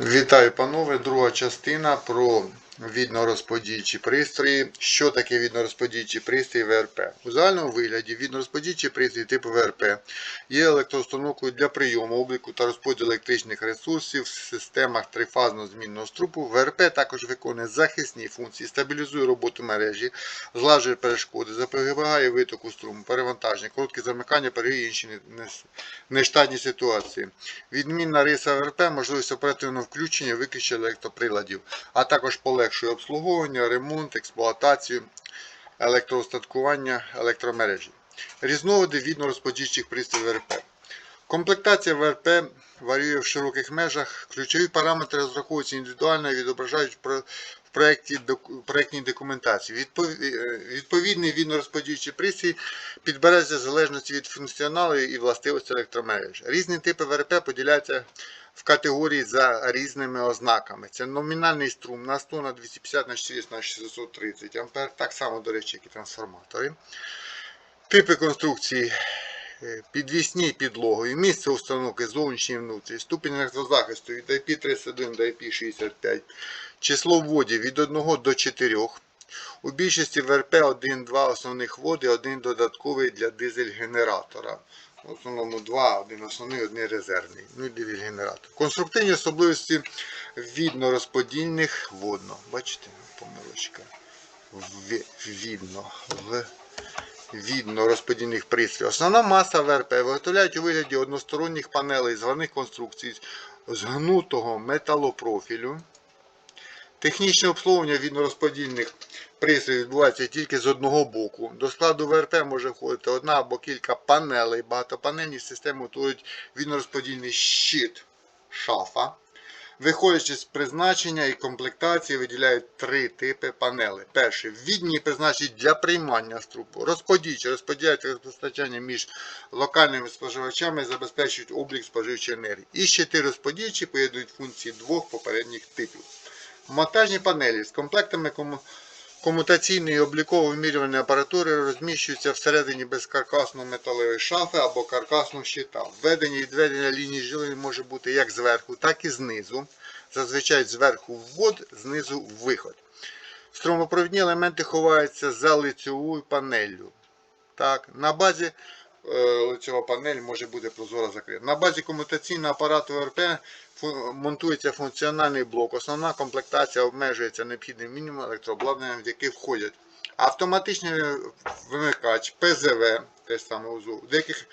Вітаю, панове. Друга частина про віднорозподільчі пристрої. Що таке віднорозподільчі пристрої ВРП? У загальному вигляді віднорозподільчі пристрої типу ВРП є електроустановкою для прийому, обліку та розподілу електричних ресурсів в системах трифазного змінного струпу. ВРП також виконує захисні функції, стабілізує роботу мережі, злажує перешкоди, запобігає витоку струму, перевантаження, коротке замикання, перегрів інші не- не- нештатні ситуації. Відмінна риса ВРП можливість оперативного включення виключення електроприладів, а також полегшує обслуговування, ремонт, експлуатацію, електроустаткування електромережі. Різновиди відно-розподільчих пристроїв ВРП. Комплектація ВРП варіює в широких межах. Ключові параметри розраховуються індивідуально і відображають про- проєкті проєктній документації. Е, Відповідний відно-розподільчий пристрій підбереться в залежності від функціоналу і властивості електромереж. Різні типи ВРП поділяються в категорії за різними ознаками. Це номінальний струм на 100 на 250 на 400 на 630 ампер, так само, до речі, як і трансформатори. Типи конструкції підвісні підлогою, місце установки зовнішній і внутрішній, ступінь електрозахисту від IP31 до IP65, число вводів від 1 до 4. У більшості ВРП 1-2 основних вводи, один додатковий для дизель-генератора. В основному два, один основний, один резервний. Ну і дизель-генератор. Конструктивні особливості відно-розподільних водно. Бачите, помилочка. В- Відно. В відно розподільних пристроїв. Основна маса ВРП виготовляють у вигляді односторонніх панелей званих конструкцій з гнутого металопрофілю. Технічне обслуговування віднорозподільних пристроїв відбувається тільки з одного боку. До складу ВРП може входити одна або кілька панелей. Багатопанельні системи утворюють віднорозподільний щит шафа. Виходячи з призначення і комплектації, виділяють три типи панелей. Перший відні призначені для приймання струпу. Розподільчі розподіляють розпостачання між локальними споживачами забезпечують облік споживчої енергії. І ще три розподічі поєднують функції двох попередніх типів. Монтажні панелі з комплектами кому- комутаційної і облікової вимірювальної апаратури розміщуються всередині безкаркасно-металевої шафи або каркасного щита. Введення і відведення лінії жилення може бути як зверху, так і знизу. Зазвичай зверху ввод, знизу виход. Струмопровідні елементи ховаються за лицьовою панеллю. Так, на базі е, лицьова панель може бути прозоро закрита. На базі комутаційного апарату РП монтується функціональний блок. Основна комплектація обмежується необхідним мінімумом електрообладнанням, в який входять автоматичний вимикач, ПЗВ, те саме УЗУ. В деяких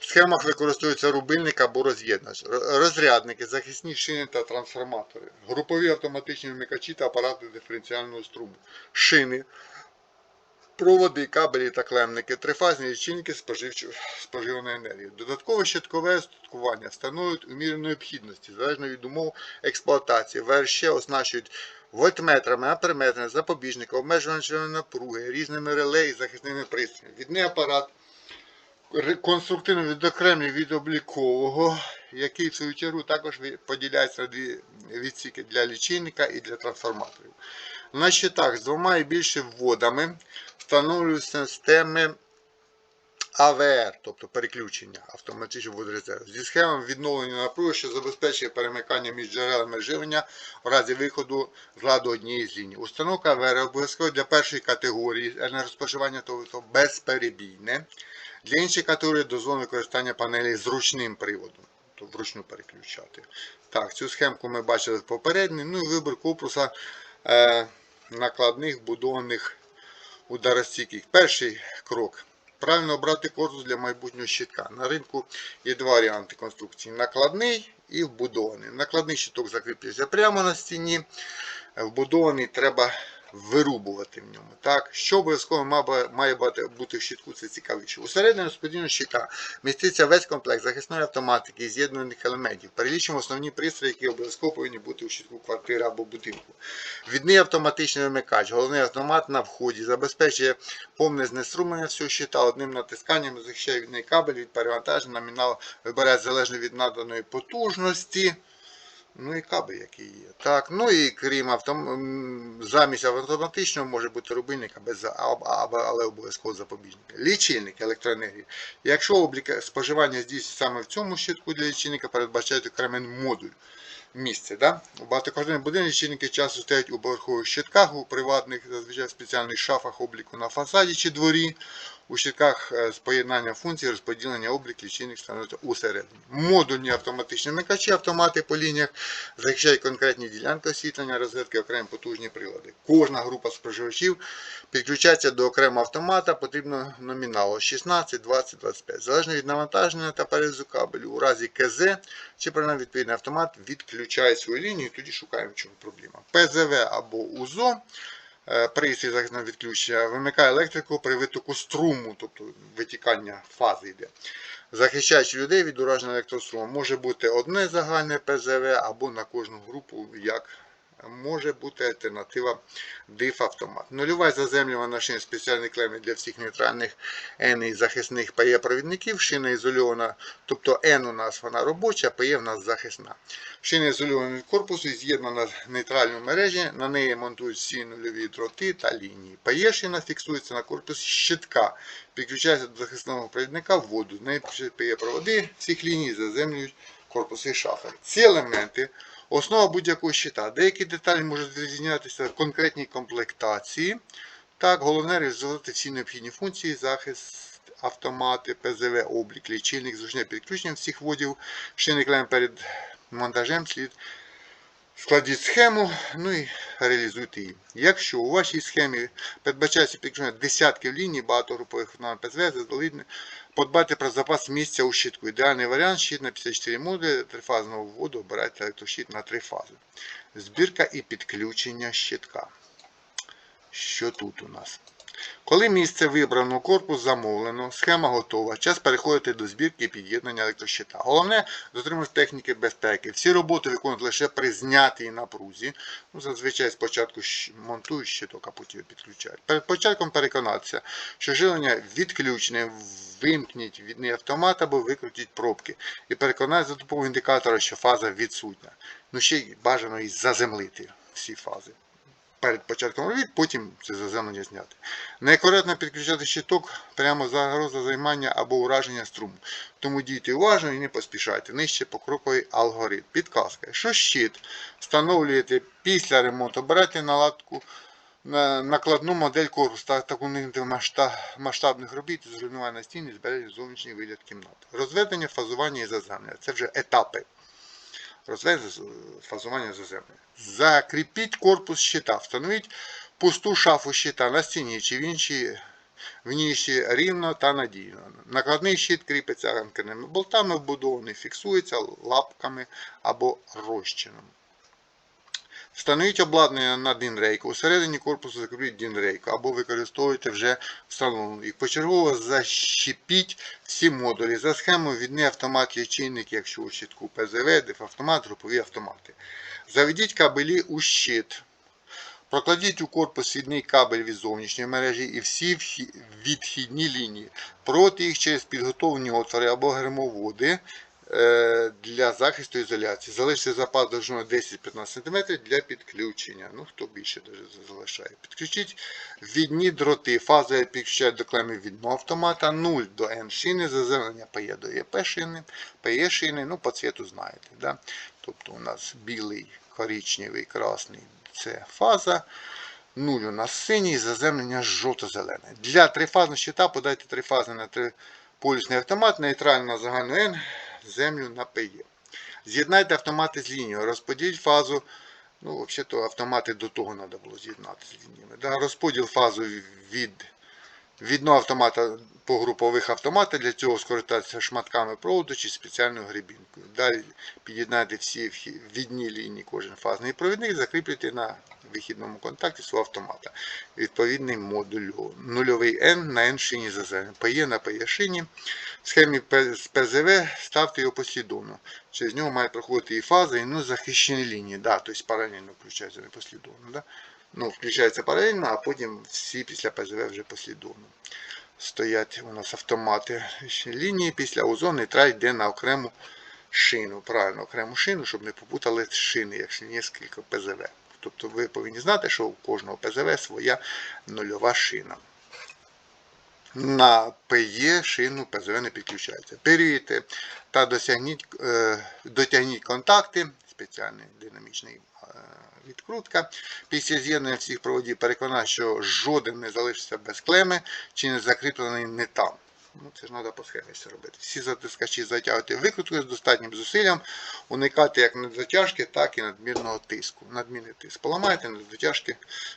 схемах використовується рубильник або роз'єднач, розрядники, захисні шини та трансформатори, групові автоматичні вимикачі та апарати диференціального струму, шини, проводи, кабелі та клемники, трифазні лічильники споживаної енергії. Додаткове щиткове устаткування встановлюють у мірі необхідності, залежно від умов експлуатації. ВРЩ оснащують вольтметрами, амперметрами, запобіжники, обмежувачами напруги, різними реле і захисними пристроями. Відний апарат конструктивно відокремлює від облікового, який в свою чергу також поділяється на дві відсіки для лічильника і для трансформаторів. На щитах з двома і більше вводами встановлюють системи АВР, тобто переключення автоматичного водорезерву, зі схемами відновлення напруги, що забезпечує перемикання між джерелами живлення в разі виходу з ладу однієї з ліній. Установка АВР обов'язково для першої категорії енергоспоживання, тобто безперебійне. Для інших категорій дозволено використання панелей з ручним приводом, тобто вручну переключати. Так, цю схемку ми бачили в попередній. Ну і вибір корпуса е, накладних будованих ударостійких. Перший крок. Правильно обрати корпус для майбутнього щитка. На ринку є два варіанти конструкції: накладний і вбудований. Накладний щиток закріплюється прямо на стіні. Вбудований треба вирубувати в ньому. Так, що обов'язково має- бути- в щитку, це цікавіше. Усередині розподільного щита міститься весь комплект захисної автоматики з'єднаних елементів. Перелічимо основні пристрої, які обов'язково повинні бути у щитку квартири або будинку. Відний автоматичний вимикач, головний автомат на вході, забезпечує повне знеструмлення всього щита одним натисканням, захищає відний кабель від перевантаження, номінал вибирає залежно від наданої потужності. Ну і кабель, який є. Так, ну і крім автом... замість автоматичного може бути рубильник, або- але обов'язково запобіжник. Лічильник електроенергії. Якщо облік споживання здійснюється саме в цьому щитку для лічильника, передбачають окремий модуль. місце. Да? У багатоквартирних будинках лічильники часто стоять у поверхових щитках, у приватних, зазвичай спеціальних шафах обліку на фасаді чи дворі. У щитках е, з поєднання функцій розподілення облік лічильник становиться усередині. Модульні автоматичні вмикачі автомати по лініях захищають конкретні ділянки освітлення, розетки, окремі потужні прилади. Кожна група споживачів підключається до окремого автомата, потрібно номіналу 16, 20, 25. Залежно від навантаження та перезу кабелю. У разі КЗ чи принаймні відповідний автомат відключає свою лінію, тоді шукаємо, в чому проблема. ПЗВ або УЗО е, пристрій захисного відключення вимикає електрику при витоку струму, тобто витікання фази йде. Захищаючи людей від ураження електроструму, може бути одне загальне ПЗВ або на кожну групу, як може бути альтернатива диф автомат. Нульова заземлювана шина спеціальний клеми для всіх нейтральних N і захисних PE провідників. Шина ізольована, тобто N у нас вона робоча, PE в нас захисна. Шина ізольована від корпусу і з'єднана в нейтральній мережі. На неї монтують всі нульові дроти та лінії. PE шина фіксується на корпусі щитка. Підключається до захисного провідника в воду. З неї PE проводи всіх ліній заземлюють корпуси шафи. Ці елементи Основа будь-якого щита. Деякі деталі можуть відрізнятися в конкретній комплектації. Так, головне реалізувати всі необхідні функції, захист, автомати, ПЗВ, облік, лічильник, зручне підключення всіх водів, шинний клем перед монтажем слід. Складіть схему, ну і реалізуйте її. Якщо у вашій схемі передбачається підключення десятків ліній, багатогрупових на ПЗВ, заздалегідь подбайте про запас місця у щитку. Ідеальний варіант щит на 54 модулі трифазного вводу обирайте електрощит на три фази. Збірка і підключення щитка. Що тут у нас? Коли місце вибрано, корпус замовлено, схема готова, час переходити до збірки і під'єднання електрощита. Головне дотримувати техніки безпеки. Всі роботи виконують лише при знятій напрузі. Ну, Зазвичай спочатку монтують щиток, а потім підключають. Перед початком переконатися, що жилення відключене, вимкніть відний автомат або викрутіть пробки. І переконатися за допомогою індикатора, що фаза відсутня. Ну ще й бажано і заземлити всі фази перед початком робіт, потім це заземлення зняти. Некоректно підключати щиток прямо загроза займання або ураження струму. Тому дійте уважно і не поспішайте. Нижче покроковий алгоритм. Підказка. Якщо щит встановлюєте після ремонту, берете наладку на накладну модель корпусу та таку масштабних робіт зруйнування стіни збереження зовнішній вигляд кімнати. Розведення, фазування і заземлення. Це вже етапи розвезли з- фазування заземлення. Закріпіть корпус щита, встановіть пусту шафу щита на стіні чи в іншій в ніші рівно та надійно. Накладний щит кріпиться анкерними болтами, вбудований, фіксується лапками або розчином. Встановіть обладнання на дінрейку. Усередині корпусу закріпіть дінрейку або використовуйте вже встановлену. І почергово защепіть всі модулі. За схемою відний автомат лічильник, якщо у щитку ПЗВ, дефавтомат, групові автомати. Заведіть кабелі у щит. Прокладіть у корпус відний кабель від зовнішньої мережі і всі відхідні лінії. Проводьте їх через підготовлені отвори або гермоводи для захисту ізоляції. Залиште запас довжиною 10-15 см для підключення. Ну, хто більше залишає. Підключіть відні дроти. Фаза підключають до клеми відного автомата, 0 до N шини, заземлення PE до ЕП шини, PE шини, ну по цвету знаєте. Да? Тобто у нас білий, коричневий, красний це фаза. 0 у нас синій, заземлення жовто-зелене. Для трифазного щита подайте трифазний на триполюсний автомат, нейтральний на загальну N, землю напиє. З'єднайте автомати з лінією, розподіліть фазу. Ну, взагалі, автомати до того треба було з'єднати з лініями. Да? Розподіл фазу від відного автомата по групових автоматах. Для цього скористатися шматками проводу чи спеціальною гребінкою. Далі під'єднайте всі відні лінії, кожен фазний провідник, закріплюйте на вихідному контакті свого автомата. Відповідний модуль нульовий N на N шині заземлення. PE на PE шині. В схемі з ПЗВ ставте його послідовно. Через нього мають проходити і фази, і ну, захищені лінії. Да, тобто паралельно включаються не послідовно. Да? Ну, включається паралельно, а потім всі після ПЗВ вже послідовно. Стоять у нас автомати лінії після озон нейтраль йде на окрему шину. Правильно, окрему шину, щоб не попутали шини, якщо нескільки ПЗВ. Тобто ви повинні знати, що у кожного ПЗВ своя нульова шина. На ПЕ шину ПЗВ не підключається. Перевірте та е, дотягніть контакти спеціальний динамічний е, відкрутка. Після з'єднання всіх проводів переконав, що жоден не залишиться без клеми чи не закріплений не там. Ну, це ж треба по схемі все робити. Всі затискачі затягувати викруткою з достатнім зусиллям, уникати як надзатяжки, так і надмірного тиску. Надмірний тиск. Поламайте надзатяжки,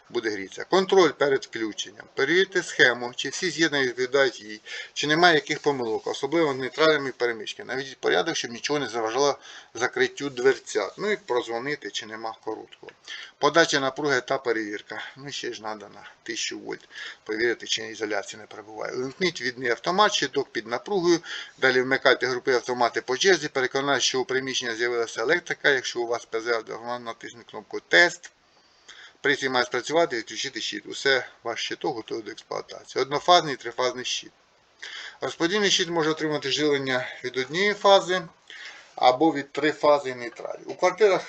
буде грітися. Контроль перед включенням. Перевірте схему, чи всі з'єднання відповідають їй, чи немає яких помилок, особливо нейтральними перемички. Навіть порядок, щоб нічого не заважало закриттю дверцят. Ну і прозвонити, чи нема короткого. Подача напруги та перевірка. Ну ще ж треба на 1000 вольт. Перевірити, чи ізоляція не перебуває. Увімкніть відний автомат, щиток під напругою. Далі вмикайте групи автомати по черзі. Переконайте, що у приміщенні з'явилася електрика. Якщо у вас ПЗ, натисніть кнопку тест. Пристрій має спрацювати і відключити щит. Усе ваш щиток готовий до експлуатації. Однофазний і трифазний щит. Розподільний щит може отримати живлення від однієї фази або від три фази нейтралі. У квартирах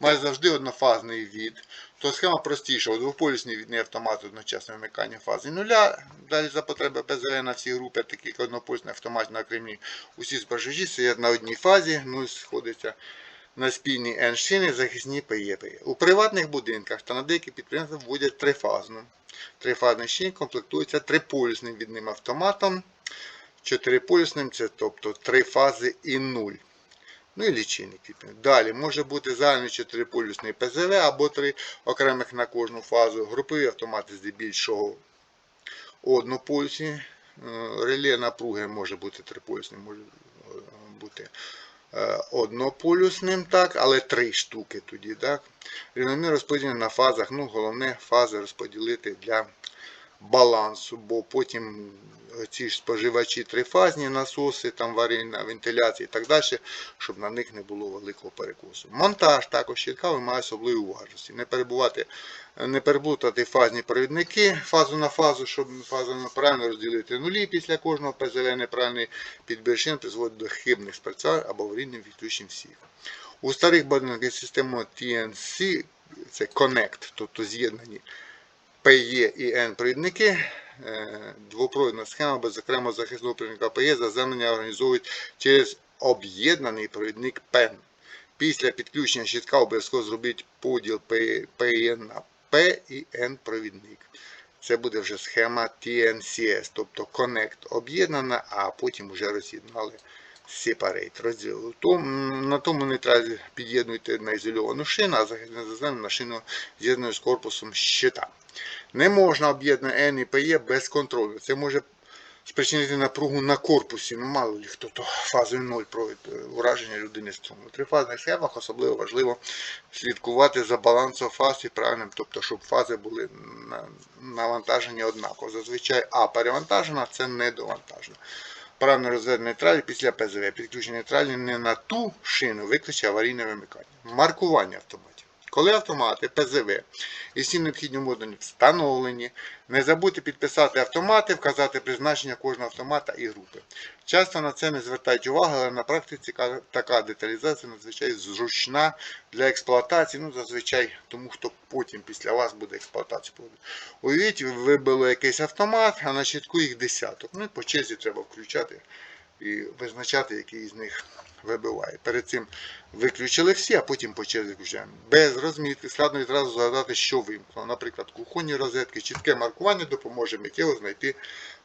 має завжди однофазний від, то схема простіша. У двополюсній відний автомат одночасне вмикання фази нуля. Далі за потреби ПЗВ на всі групи, такі як однополюсний автомат на Кремлі. Усі збережі стоять на одній фазі, ну і сходиться на спільні еншини захисні ПЄПи. У приватних будинках та на деяких підприємствах вводять трифазну. Трифазний щит комплектується триполюсним відним автоматом. Чотириполюсним це тобто три фази і нуль. Ну і лічильник. Далі може бути загальний чотириполюсний ПЗВ або три окремих на кожну фазу. Групові автомати здебільшого однополюсні. Е, Реле напруги може бути триполюсним, може е, бути е, однополюсним, так, але три штуки тоді. так. Рівномір розподілені на фазах. Ну, головне фази розподілити для балансу, бо потім ці ж споживачі трифазні насоси, там варільна вентиляція і так далі, щоб на них не було великого перекосу. Монтаж також щитка вимагає особливої уважності. Не перебувати, не переплутати фазні провідники фазу на фазу, щоб фазу правильно розділити нулі після кожного ПЗВ неправильний підбір призводить до хибних спрацювань або аварійних відключень всіх. У старих будинках системи TNC це Connect, тобто з'єднані PE і N провідники. Е, Двопровідна схема без окремого захисного провідника PE заземлення організовують через об'єднаний провідник PEN. Після підключення щитка обов'язково зробіть поділ PE на P і N провідник. Це буде вже схема TNCS, тобто Connect об'єднана, а потім вже роз'єднали Separate розділили. Том- На тому нейтралі під'єднуйте на ізольовану шину, а захисне заземлення на шину з'єднує з корпусом щита. Не можна об'єднати N і PE без контролю. Це може спричинити напругу на корпусі. Ну, мало ли хто то фазою 0 провід е, ураження людини струму. У трифазних схемах особливо важливо слідкувати за балансом фаз і правильним, тобто, щоб фази були навантажені однаково. Зазвичай А перевантажена, це недовантажена. Правильно розведення нейтралі після ПЗВ. Підключення нейтралі не на ту шину викличе аварійне вимикання. Маркування автоматів. Коли автомати ПЗВ і всі необхідні модулі встановлені, не забудьте підписати автомати, вказати призначення кожного автомата і групи. Часто на це не звертають увагу, але на практиці така деталізація надзвичай зручна для експлуатації. Ну, зазвичай тому, хто потім після вас буде експлуатацію проводити. Уявіть, ви вибили якийсь автомат, а на щитку їх десяток. Ну і по черзі треба включати і визначати, який з них вибиває. Перед цим виключили всі, а потім по черзі включаємо. Без розмітки складно відразу згадати, що вимкнуло. Наприклад, кухонні розетки, чітке маркування допоможе миттєво знайти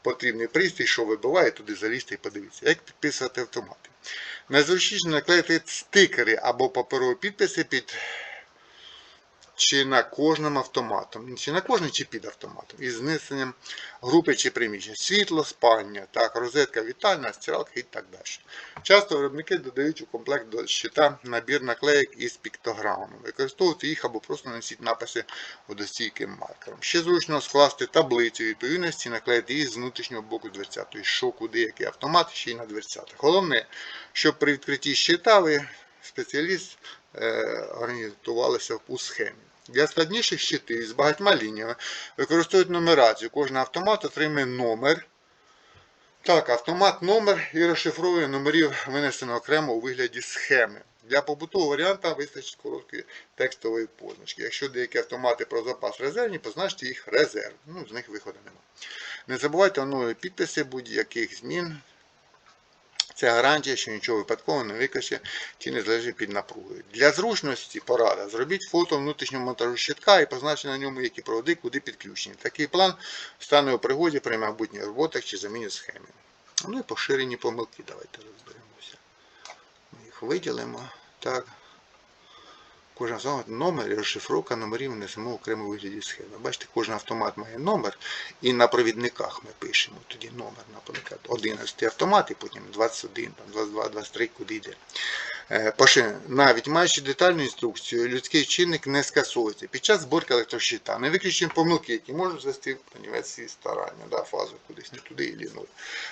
потрібний пристрій, що вибиває, туди залізти і подивитися. Як підписувати автомати? Найзручніше наклеїти стикери або паперові підписи під чи на кожному автоматом, чи на кожній чи під автоматом, із знесенням групи чи приміщення, світло, спальня, так, розетка вітальна, стиралка і так далі. Часто виробники додають у комплект до щита набір наклеїк із піктограмами. Використовуйте їх або просто нанесіть написи водостійким маркером. Ще зручно скласти таблицю відповідності, наклеїти її з внутрішнього боку дверцятої, що куди який автомат, ще й на дверцятах. Головне, щоб при відкритті щита ви спеціаліст е, орієнтувалися у схемі. Для складніших щитів з багатьма лініями використовують нумерацію. Кожен автомат отримує номер. Так, автомат номер і розшифровує номерів винесено окремо у вигляді схеми. Для побутового варіанта вистачить короткої текстової позначки. Якщо деякі автомати про запас резервні, позначте їх резерв. Ну, з них виходу немає. Не забувайте оновлювати підписи будь-яких змін Це гарантія, що нічого випадково не викаче чи не залежить під напругою. Для зручності порада зробіть фото внутрішнього монтажу щитка і позначте на ньому, які проводи куди підключені. Такий план стане у пригоді при майбутніх роботах чи заміні схеми. Ну і поширені помилки. Давайте розберемося. Ми їх виділимо. Так. Кожен автомат номер і розшифровка номерів несемо в окремому вигляді схеми. Бачите, кожен автомат має номер, і на провідниках ми пишемо тоді номер, наприклад, 11 автомат, і потім 21, 22, 23, куди йде. Е, Навіть маючи детальну інструкцію, людський чинник не скасовується під час зборки електрощита. Не виключені помилки, які можуть звести панівець старання, да, фазу кудись не туди і нуль.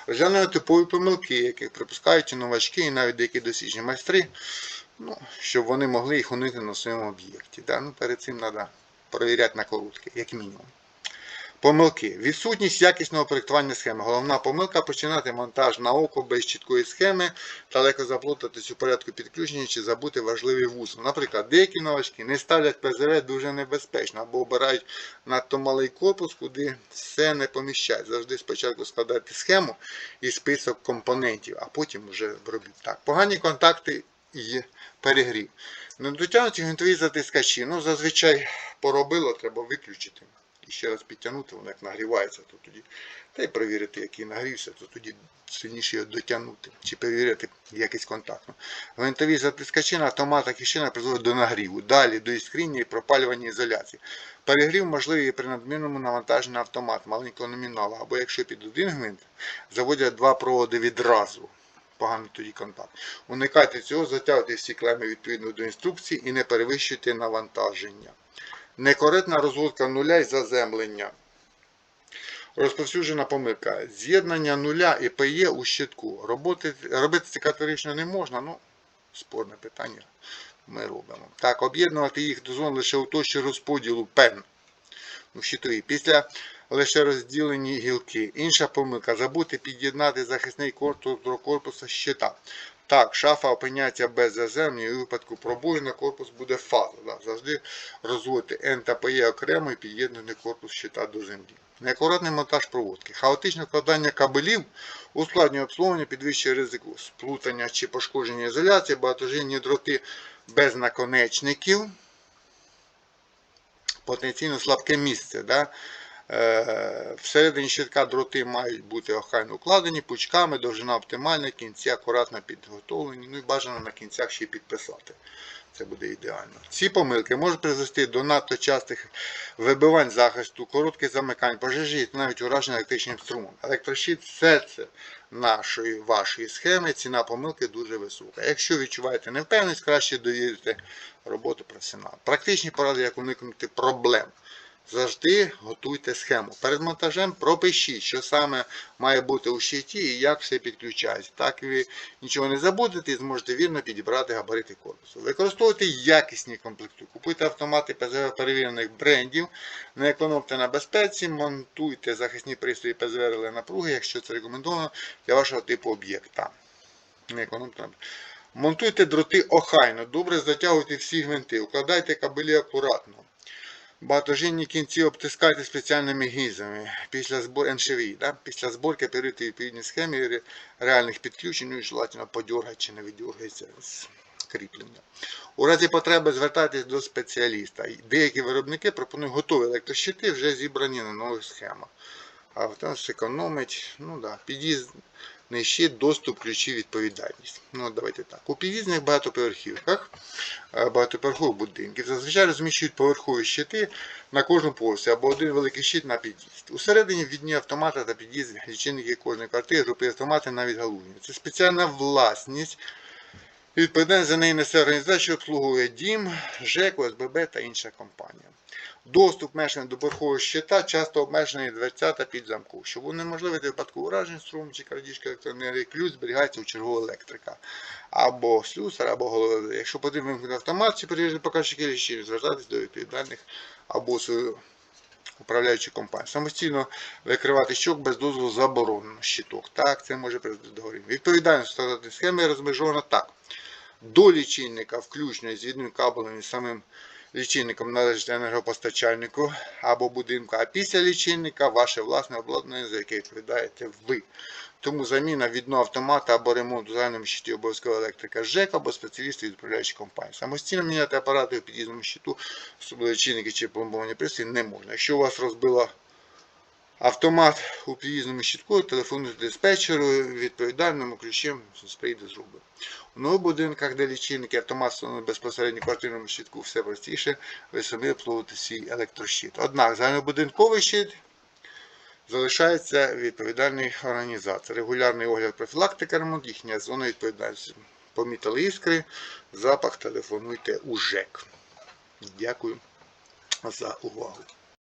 Розглянемо типові помилки, яких припускають новачки, і навіть деякі досвідчені майстри ну, щоб вони могли їх уникнути на своєму об'єкті. Да? Ну, перед цим треба перевіряти на коротке, як мінімум. Помилки. Відсутність якісного проєктування схеми. Головна помилка починати монтаж на око без чіткої схеми та легко заплутатись у порядку підключення чи забути важливий вузол. Наприклад, деякі новачки не ставлять ПЗВ дуже небезпечно або обирають надто малий корпус, куди все не поміщають. Завжди спочатку складати схему і список компонентів, а потім вже робіть так. Погані контакти і перегрів. Недотягнуті гвинтові затискачі. Ну, зазвичай поробило, треба виключити. І ще раз підтягнути, воно як нагрівається, то тоді. Та й перевірити, який нагрівся, то тоді сильніше його дотягнути. Чи перевірити якийсь контакту. Гвинтові затискачі на автоматах і шинах призводять до нагріву. Далі до іскріння і пропалювання ізоляції. Перегрів можливий при надмірному навантаженні на автомат маленького номіналу, або якщо під один гвинт заводять два проводи відразу поганий тоді контакт. Уникайте цього, затягуйте всі клеми відповідно до інструкції і не перевищуйте навантаження. Некоректна розводка нуля і заземлення. Розповсюджена помилка. З'єднання нуля і ПЄ у щитку. Роботи, робити це категорично не можна, ну, спорне питання ми робимо. Так, об'єднувати їх до зон лише у точці розподілу пен у щитові. Після лише розділені гілки. Інша помилка. Забути під'єднати захисний корпус до корпуса щита. Так, шафа опиняється без заземлення і у випадку пробою на корпус буде фаза. Да. Завжди розводити N та PE окремо і під'єднаний корпус щита до землі. Неакуратний монтаж проводки. Хаотичне вкладання кабелів ускладнює обслуговування, підвищує ризику сплутання чи пошкодження ізоляції, багатожинні дроти без наконечників. Потенційно слабке місце. Да? Е, Всередині щитка дроти мають бути охайно укладені пучками, довжина оптимальна, кінці акуратно підготовлені, ну і бажано на кінцях ще підписати. Це буде ідеально. Ці помилки можуть призвести до надто частих вибивань захисту, коротких замикань, пожежі навіть ураження електричним струмом. Електрощит це нашої вашої схеми, ціна помилки дуже висока. Якщо відчуваєте невпевненість, краще довірити роботу професіонала. Практичні поради, як уникнути проблем. Завжди готуйте схему. Перед монтажем пропишіть, що саме має бути у щиті і як все підключається. Так ви нічого не забудете і зможете вірно підібрати габарити корпусу. Використовуйте якісні комплекти. Купуйте автомати ПЗВ перевірених брендів, не економте на безпеці, монтуйте захисні пристрої ПЗВ напруги, якщо це рекомендовано для вашого типу об'єкта. Не економте Монтуйте дроти охайно, добре затягуйте всі гвинти, укладайте кабелі акуратно. Багатожинні кінці обтискайте спеціальними гізами після збору НШВІ. Да? Після зборки перейти відповідні схеми реальних підключень, ну і желательно подергати чи не видергається з кріплення. У разі потреби звертайтесь до спеціаліста. Деякі виробники пропонують готові електрощити, вже зібрані на нових схемах. А там економить, ну да, під'їздний ще доступ, ключі, відповідальність. Ну, давайте так. У під'їзних багатоповерхівках, е, багатоповерхових будинків зазвичай розміщують поверхові щити на кожному поверсі або один великий щит на під'їзд. Усередині відні автомата та під'їзд лічильники кожної квартири, групи автомати навіть галузні. Це спеціальна власність. Відповідальність за неї несе організація, обслуговує дім, ЖЕК, ОСББ та інша компанія. Доступ мешканців до верхового щита часто обмежений дверцята під замком. Щоб унеможливити випадку уражень струму чи крадіжки електроенергії, ключ зберігається у чергового електрика. Або слюсар, або голови. Якщо потрібно автомат чи перевірити показчики лічильників, звертатись до відповідальних або свою управляючу компанію. Самостійно викривати щок без дозволу заборонено щиток. Так, це може призвести до горіння. Відповідальність стандартної схеми розмежована так. До лічильника, включно з відним кабелем і самим лічильником належить енергопостачальнику або будинку, а після лічильника ваше власне обладнання, за яке відповідаєте ви. Тому заміна відно автомата або ремонт у загальному щиті обов'язкова електрика ЖЕК або спеціалісти від управляючої компанії. Самостійно міняти апарати у під'їзному щиту, особливо чинники чи пломбовані пристрої не можна. Якщо у вас розбило автомат у під'їзному щитку, телефонуйте диспетчеру, відповідальному ключем прийде зробить. У нових будинках, де лічильники автомат встановлений безпосередньо в квартирному щитку, все простіше, ви самі обслуговуєте свій електрощит. Однак загальнобудинковий щит залишається відповідальний організатор. Регулярний огляд профілактика ремонт, їхня зона відповідальності. Помітили іскри, запах телефонуйте у ЖЕК. Дякую за увагу.